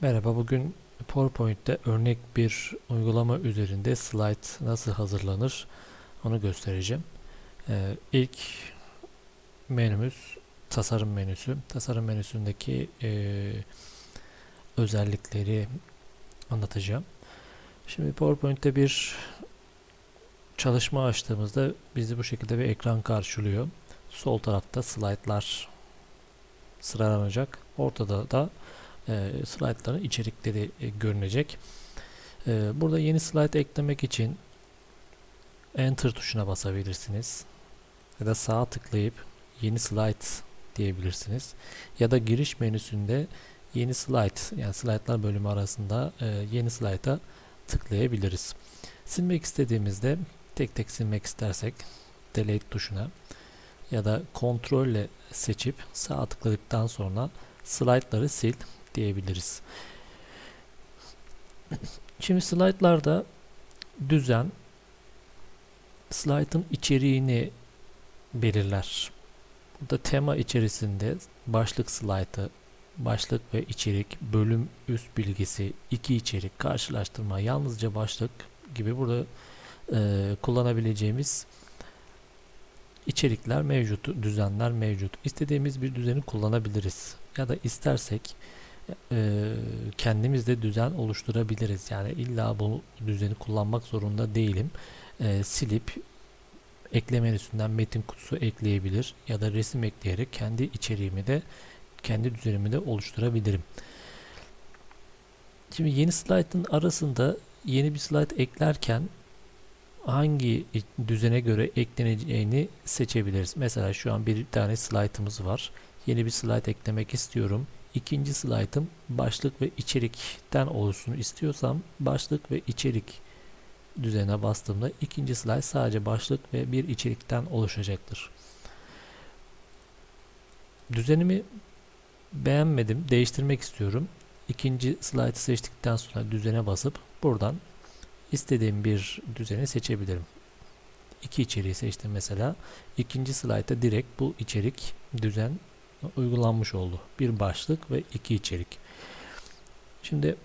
Merhaba, bugün PowerPoint'te örnek bir uygulama üzerinde slide nasıl hazırlanır onu göstereceğim. Ee, ilk menümüz tasarım menüsü. Tasarım menüsündeki e, özellikleri anlatacağım. Şimdi PowerPoint'te bir çalışma açtığımızda bizi bu şekilde bir ekran karşılıyor. Sol tarafta slaytlar sıralanacak. Ortada da e, slaytların içerikleri e, görünecek. E, burada yeni slide eklemek için Enter tuşuna basabilirsiniz. Ya da sağa tıklayıp yeni slide diyebilirsiniz. Ya da giriş menüsünde yeni slide yani slaytlar bölümü arasında e, yeni slayta tıklayabiliriz. Silmek istediğimizde tek tek silmek istersek delete tuşuna ya da kontrolle seçip sağ tıkladıktan sonra slaytları sil diyebiliriz. Şimdi slaytlarda düzen slaytın içeriğini belirler. Burada tema içerisinde başlık slaytı, başlık ve içerik, bölüm üst bilgisi, iki içerik, karşılaştırma, yalnızca başlık gibi burada e, kullanabileceğimiz içerikler mevcut, düzenler mevcut. İstediğimiz bir düzeni kullanabiliriz. Ya da istersek e, kendimiz de düzen oluşturabiliriz. Yani illa bu düzeni kullanmak zorunda değilim. E, silip ekleme menüsünden metin kutusu ekleyebilir ya da resim ekleyerek kendi içeriğimi de kendi düzenimi de oluşturabilirim. Şimdi yeni slaytın arasında yeni bir slayt eklerken hangi düzene göre ekleneceğini seçebiliriz. Mesela şu an bir tane slaytımız var. Yeni bir slayt eklemek istiyorum. İkinci slaytım başlık ve içerikten oluşsun istiyorsam başlık ve içerik düzene bastığımda ikinci slayt sadece başlık ve bir içerikten oluşacaktır. Düzenimi beğenmedim, değiştirmek istiyorum. İkinci slaytı seçtikten sonra düzene basıp buradan istediğim bir düzeni seçebilirim. İki içeriği seçtim mesela. İkinci slayta direkt bu içerik düzen uygulanmış oldu. Bir başlık ve iki içerik. Şimdi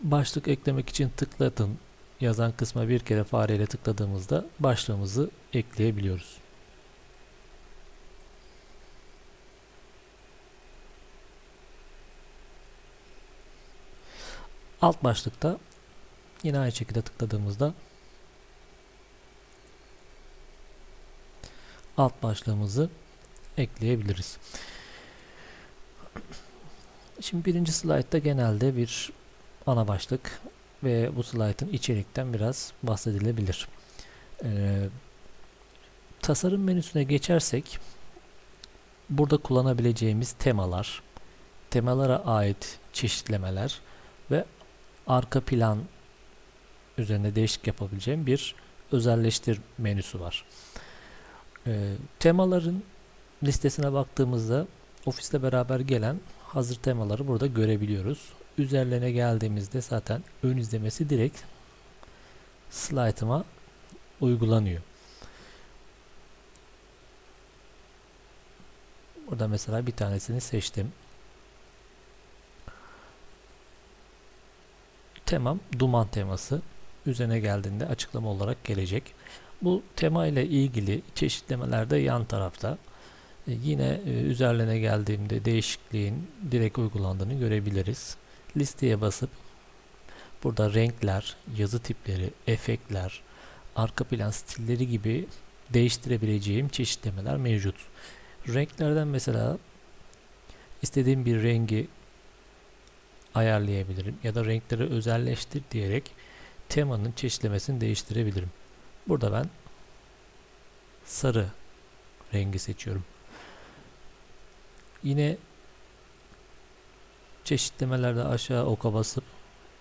başlık eklemek için tıklatın yazan kısma bir kere fareyle tıkladığımızda başlığımızı ekleyebiliyoruz. Alt başlıkta yine aynı şekilde tıkladığımızda alt başlığımızı ekleyebiliriz. Şimdi birinci slaytta genelde bir ana başlık ve bu slaytın içerikten biraz bahsedilebilir. Ee, tasarım menüsüne geçersek burada kullanabileceğimiz temalar, temalara ait çeşitlemeler ve arka plan üzerine değişik yapabileceğim bir özelleştir menüsü var. Ee, temaların listesine baktığımızda ofiste beraber gelen hazır temaları burada görebiliyoruz. Üzerlerine geldiğimizde zaten ön izlemesi direkt slaytıma uygulanıyor. Burada mesela bir tanesini seçtim. Temam duman teması. Üzerine geldiğinde açıklama olarak gelecek. Bu tema ile ilgili çeşitlemeler de yan tarafta. E, yine e, üzerlerine geldiğimde değişikliğin direkt uygulandığını görebiliriz. Listeye basıp burada renkler, yazı tipleri, efektler, arka plan stilleri gibi değiştirebileceğim çeşitlemeler mevcut. Renklerden mesela istediğim bir rengi ayarlayabilirim ya da renkleri özelleştir diyerek temanın çeşitlemesini değiştirebilirim. Burada ben sarı rengi seçiyorum. Yine çeşitlemelerde aşağı oka basıp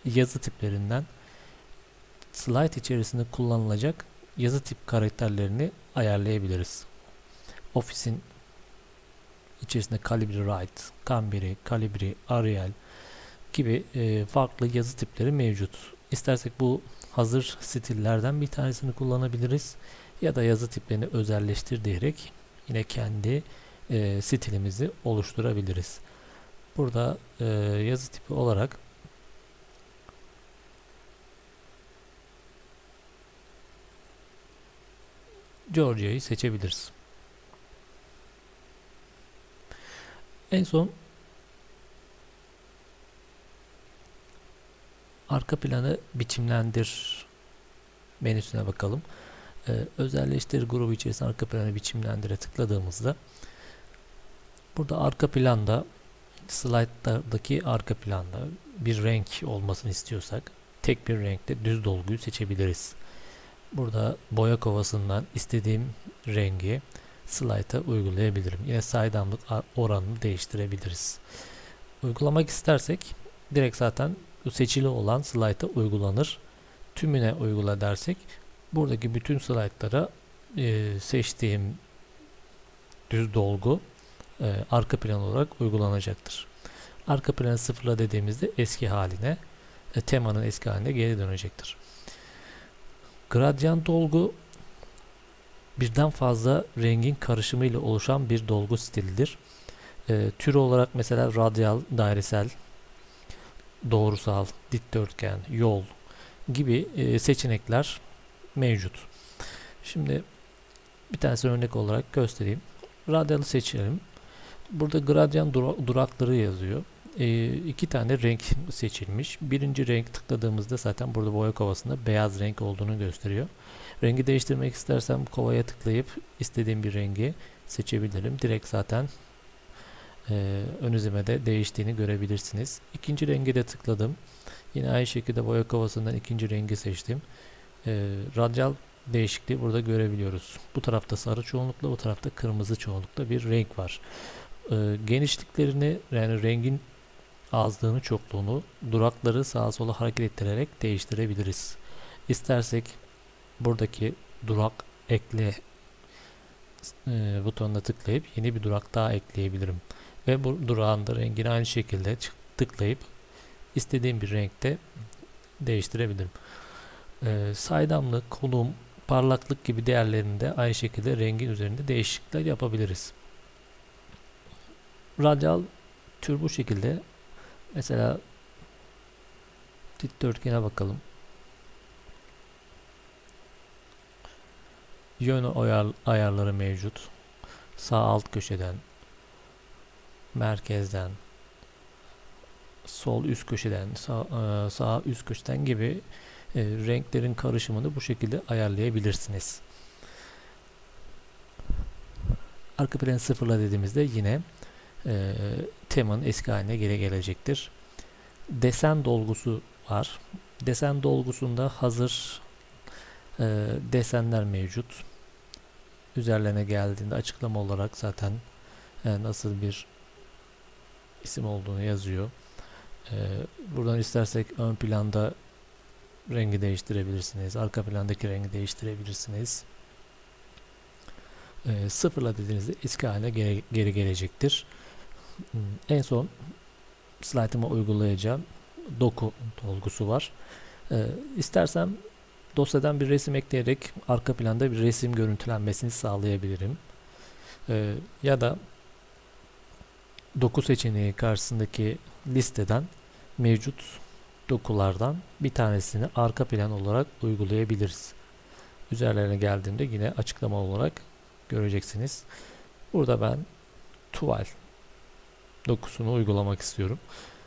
yazı tiplerinden slide içerisinde kullanılacak yazı tip karakterlerini ayarlayabiliriz. Office'in içerisinde Calibri Write, Cambry, Calibri, Arial gibi e, farklı yazı tipleri mevcut. İstersek bu hazır stillerden bir tanesini kullanabiliriz ya da yazı tiplerini özelleştir diyerek yine kendi e, stilimizi oluşturabiliriz. Burada e, yazı tipi olarak Georgia'yı seçebiliriz. En son arka planı biçimlendir menüsüne bakalım. Ee, özelleştir grubu içerisinde arka planı biçimlendire tıkladığımızda burada arka planda slaytlardaki arka planda bir renk olmasını istiyorsak tek bir renkte düz dolguyu seçebiliriz. Burada boya kovasından istediğim rengi slayta uygulayabilirim. Yine saydamlık oranını değiştirebiliriz. Uygulamak istersek direkt zaten seçili olan slayta uygulanır. Tümüne uygula dersek buradaki bütün slaytlara e, seçtiğim düz dolgu e, arka plan olarak uygulanacaktır. Arka planı sıfırla dediğimizde eski haline, e, temanın eski haline geri dönecektir. Gradient dolgu birden fazla rengin karışımı ile oluşan bir dolgu stilidir. E, tür olarak mesela radyal, dairesel, doğrusal, dikdörtgen, yol gibi e, seçenekler mevcut. Şimdi bir tanesi örnek olarak göstereyim. Radyalı seçelim. Burada gradyan durakları yazıyor. E, iki tane renk seçilmiş. Birinci renk tıkladığımızda zaten burada boya kovasında beyaz renk olduğunu gösteriyor. Rengi değiştirmek istersem kovaya tıklayıp istediğim bir rengi seçebilirim. Direkt zaten e, ön izlemede değiştiğini görebilirsiniz. İkinci rengi de tıkladım. Yine aynı şekilde boya kovasından ikinci rengi seçtim. E, radyal değişikliği burada görebiliyoruz. Bu tarafta sarı çoğunlukla, bu tarafta kırmızı çoğunlukla bir renk var. E, genişliklerini yani rengin azlığını çokluğunu durakları sağa sola hareket ettirerek değiştirebiliriz. İstersek buradaki durak ekle e, butonuna tıklayıp yeni bir durak daha ekleyebilirim. Ve bu durağın da rengini aynı şekilde tıklayıp istediğim bir renkte değiştirebilirim. E, saydamlık, konum, parlaklık gibi değerlerini de aynı şekilde rengin üzerinde değişiklikler yapabiliriz. Radyal tür bu şekilde. Mesela dikdörtgene bakalım. Yön ayar, ayarları mevcut. Sağ alt köşeden, merkezden, sol üst köşeden, sağ, e, sağ üst köşeden gibi e, renklerin karışımını bu şekilde ayarlayabilirsiniz. Arka plan sıfırla dediğimizde yine e, temanın eski haline geri gelecektir. Desen dolgusu var. Desen dolgusunda hazır e, desenler mevcut. Üzerlerine geldiğinde açıklama olarak zaten e, nasıl bir isim olduğunu yazıyor. E, buradan istersek ön planda rengi değiştirebilirsiniz. Arka plandaki rengi değiştirebilirsiniz. E, sıfırla dediğinizde eski haline geri, geri gelecektir. Hmm, en son slaytıma uygulayacağım doku dolgusu var. E, istersem dosyadan bir resim ekleyerek arka planda bir resim görüntülenmesini sağlayabilirim. E, ya da doku seçeneği karşısındaki listeden mevcut dokulardan bir tanesini arka plan olarak uygulayabiliriz. Üzerlerine geldiğimde yine açıklama olarak göreceksiniz. Burada ben tuval dokusunu uygulamak istiyorum.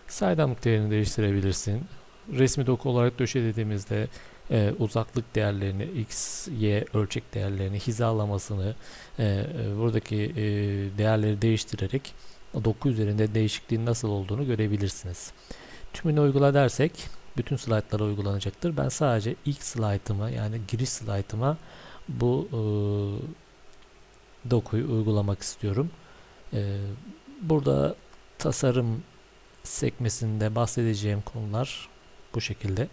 Saydamlık değerini değiştirebilirsin. Resmi doku olarak döşe dediğimizde e, uzaklık değerlerini, x, y ölçek değerlerini, hizalamasını, e, e, buradaki e, değerleri değiştirerek doku üzerinde değişikliğin nasıl olduğunu görebilirsiniz. Tümünü uygula dersek bütün slaytlara uygulanacaktır. Ben sadece ilk slaytıma yani giriş slaytıma bu e, dokuyu uygulamak istiyorum. E, burada tasarım sekmesinde bahsedeceğim konular bu şekilde.